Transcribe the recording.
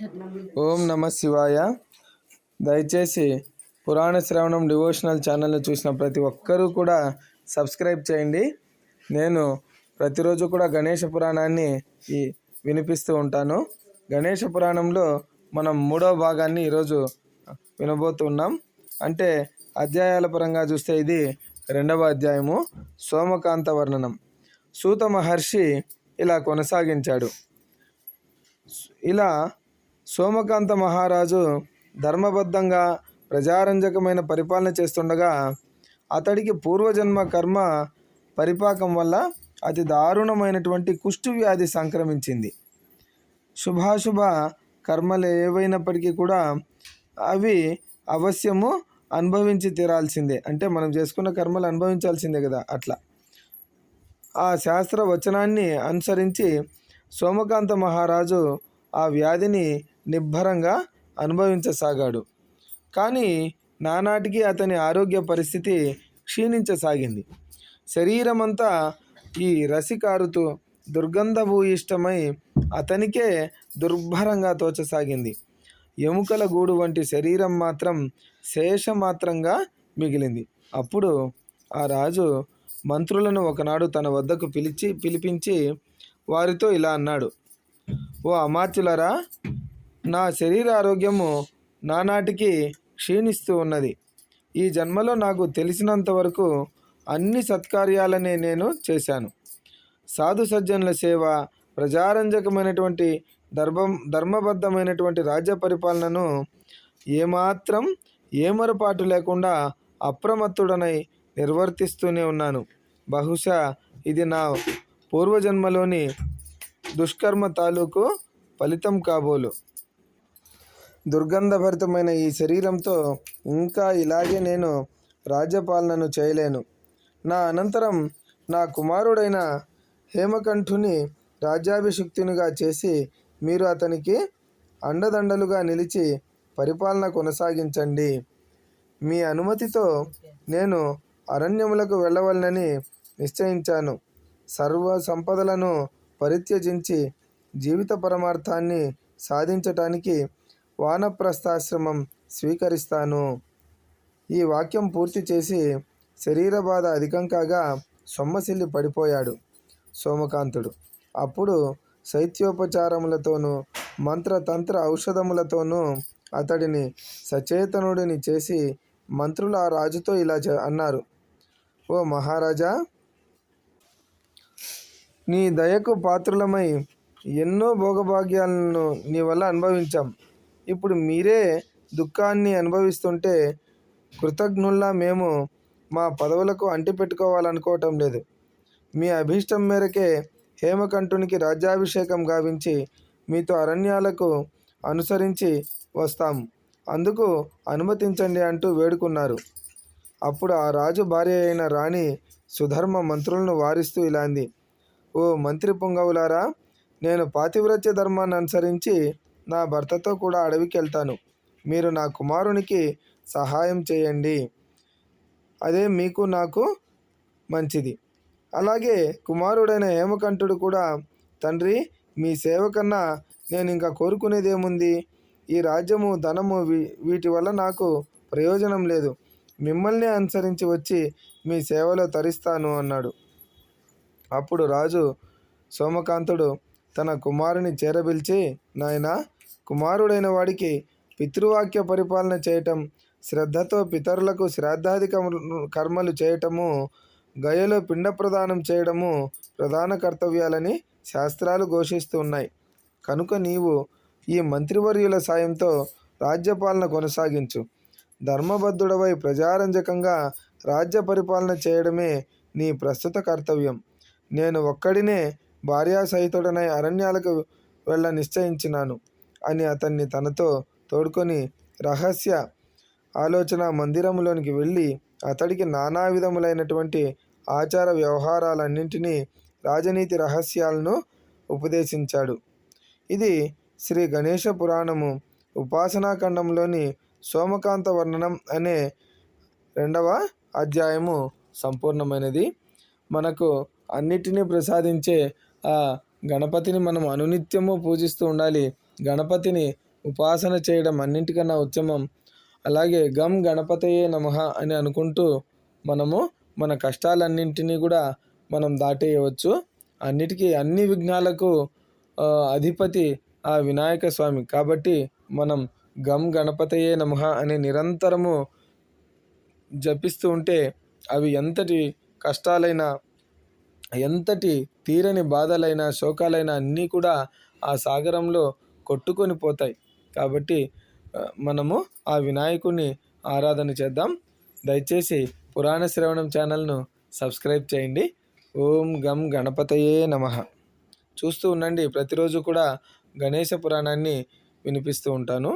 ఓం నమ శివాయ. దయచేసి పురాణ శ్రవణం డివోషనల్ ఛానల్ని చూసిన ప్రతి ఒక్కరూ కూడా సబ్స్క్రైబ్ చేయండి. నేను ప్రతిరోజు కూడా గణేష పురాణాన్ని ఈ వినిపిస్తూ ఉంటాను. గణేష పురాణంలో మనం మూడవ భాగాన్ని ఈరోజు వినబోతున్నాం. అంటే అధ్యాయాల పరంగా చూస్తే ఇది రెండవ అధ్యాయము సోమకాంత వర్ణనం. సూత మహర్షి ఇలా కొనసాగించాడు. ఇలా సోమకాంత మహారాజు ధర్మబద్ధంగా ప్రజారంజకమైన పరిపాలన చేస్తుండగా అతడికి పూర్వజన్మ కర్మ పరిపాకం వల్ల అతి దారుణమైనటువంటి కుష్టు వ్యాధి సంక్రమించింది. శుభాశుభ కర్మలు ఏవైనప్పటికీ కూడా అవి అవశ్యము అనుభవించి తీరాల్సిందే. అంటే మనం చేసుకున్న కర్మలు అనుభవించాల్సిందే కదా అట్లా. ఆ శాస్త్ర వచనాన్ని అనుసరించి సోమకాంత మహారాజు ఆ వ్యాధిని నిబ్బరంగా అనుభవించసాగాడు. కానీ నానాటికి అతని ఆరోగ్య పరిస్థితి క్షీణించసాగింది. శరీరమంతా ఈ రసికారుతూ దుర్గంధభూయిష్టమై అతనికే దుర్భరంగా తోచసాగింది. ఎముకల గూడు వంటి శరీరం మాత్రం శేషమాత్రంగా మిగిలింది. అప్పుడు ఆ రాజు మంత్రులను ఒకనాడు తన వద్దకు పిలిచి పిలిపించి వారితో ఇలా అన్నాడు. ఓ అమాత్యులరా నా శరీర ఆరోగ్యము నానాటికి క్షీణిస్తూ ఉన్నది. ఈ జన్మలో నాకు తెలిసినంత వరకు అన్ని సత్కార్యాలనే నేను చేశాను. సాధు సజ్జనుల సేవ ప్రజారంజకమైనటువంటి ధర్మం ధర్మబద్ధమైనటువంటి రాజ్య పరిపాలనను ఏమాత్రం ఏమరపాటు లేకుండా అప్రమత్తుడనై నిర్వర్తిస్తూనే ఉన్నాను. బహుశా ఇది నా పూర్వజన్మలోని దుష్కర్మ తాలూకు ఫలితం కాబోలు. దుర్గంధభరితమైన ఈ శరీరంతో ఇంకా ఇలాగే నేను రాజ్యపాలనను చేయలేను. నా అనంతరం నా కుమారుడైన హేమకంఠుని రాజ్యాభిషిక్తునిగా చేసి మీరు అతనికి అండదండలుగా నిలిచి పరిపాలన కొనసాగించండి. మీ అనుమతితో నేను అరణ్యములకు వెళ్ళవలనని నిశ్చయించాను. సర్వ సంపదలను పరిత్యజించి జీవిత పరమార్థాన్ని సాధించటానికి వానప్రస్థాశ్రమం స్వీకరిస్తాను. ఈ వాక్యం పూర్తి చేసి శరీర బాధ అధికం కాగా సొమ్మసిల్లి పడిపోయాడు సోమకాంతుడు. అప్పుడు శైత్యోపచారములతోనూ మంత్రతంత్ర ఔషధములతోనూ అతడిని సచేతనుడిని చేసి మంత్రులు ఆ రాజుతో ఇలా అన్నారు. ఓ మహారాజా నీ దయకు పాత్రులమై ఎన్నో భోగభాగ్యాలను నీ వల్ల అనుభవించాం. ఇప్పుడు మీరే దుఃఖాన్ని అనుభవిస్తుంటే కృతజ్ఞుల్లా మేము మా పదవులకు అంటిపెట్టుకోవాలనుకోవటం లేదు. మీ అభీష్టం మేరకే హేమకంఠునికి రాజ్యాభిషేకం గావించి మీతో అరణ్యాలకు అనుసరించి వస్తాం. అందుకు అనుమతించండి అంటూ వేడుకున్నారు. అప్పుడు ఆ రాజు భార్య అయిన రాణి సుధర్మ మంత్రులను వారిస్తూ ఇలాంది ఓ మంత్రి పుంగవులారా నేను పాతివ్రత్య ధర్మాన్ని అనుసరించి నా భర్తతో కూడా అడవికి వెళ్తాను మీరు నా కుమారునికి సహాయం చేయండి. అదే మీకు నాకు మంచిది. అలాగే కుమారుడైన హేమకంఠుడు కూడా తండ్రి మీ సేవ కన్నా నేను ఇంకా కోరుకునేదేముంది? ఈ రాజ్యము ధనము వీ వీటి వల్ల నాకు ప్రయోజనం లేదు. మిమ్మల్ని అనుసరించి వచ్చి మీ సేవలో తరిస్తాను అన్నాడు. అప్పుడు రాజు సోమకాంతుడు తన కుమారుని చేరబిల్చి నాయనా కుమారుడైన వాడికి పితృవాక్య పరిపాలన చేయటం శ్రద్ధతో పితరులకు శ్రాద్ధాది కర్మలు చేయటము గయలో పిండ ప్రదానం చేయడము ప్రధాన కర్తవ్యాలని శాస్త్రాలు ఘోషిస్తున్నాయి కనుక నీవు ఈ మంత్రివర్యుల సాయంతో రాజ్యపాలన కొనసాగించు. ధర్మబద్ధుడవై ప్రజారంజకంగా రాజ్య పరిపాలన చేయడమే నీ ప్రస్తుత కర్తవ్యం. నేను ఒక్కడినే భార్యాసహితుడనై అరణ్యాలకు వెళ్ళ నిశ్చయించినాను. అని అతన్ని తనతో తోడుకొని రహస్య ఆలోచన మందిరంలోనికి వెళ్ళి అతడికి నానా విధములైనటువంటి ఆచార వ్యవహారాలన్నింటినీ రాజనీతి రహస్యాలను ఉపదేశించాడు. ఇది శ్రీ గణేష పురాణము ఉపాసనాఖండంలోని సోమకాంత వర్ణనం అనే రెండవ అధ్యాయము సంపూర్ణమైనది. మనకు అన్నిటినీ ప్రసాదించే ఆ గణపతిని మనం అనునిత్యము పూజిస్తూ ఉండాలి. గణపతిని ఉపాసన చేయడం అన్నింటికన్నా ఉత్తమం. అలాగే గమ్ గణపతయే నమః అని అనుకుంటూ మనము మన కష్టాలన్నింటినీ కూడా మనం దాటేయవచ్చు. అన్నిటికీ అన్ని విఘ్నాలకు అధిపతి ఆ వినాయక స్వామి. కాబట్టి మనం గం గణపతయే నమః అని నిరంతరము జపిస్తూ ఉంటే అవి ఎంతటి కష్టాలైనా ఎంతటి తీరని బాధలైనా శోకాలైనా అన్నీ కూడా ఆ సాగరంలో కొట్టుకొని పోతాయి. కాబట్టి మనము ఆ వినాయకుని ఆరాధన చేద్దాం. దయచేసి పురాణ శ్రవణం ఛానల్ను సబ్స్క్రైబ్ చేయండి. ఓం గం గణపతయే నమః. చూస్తూ ఉండండి. ప్రతిరోజు కూడా గణేశ పురాణాన్ని వినిపిస్తూ ఉంటాను.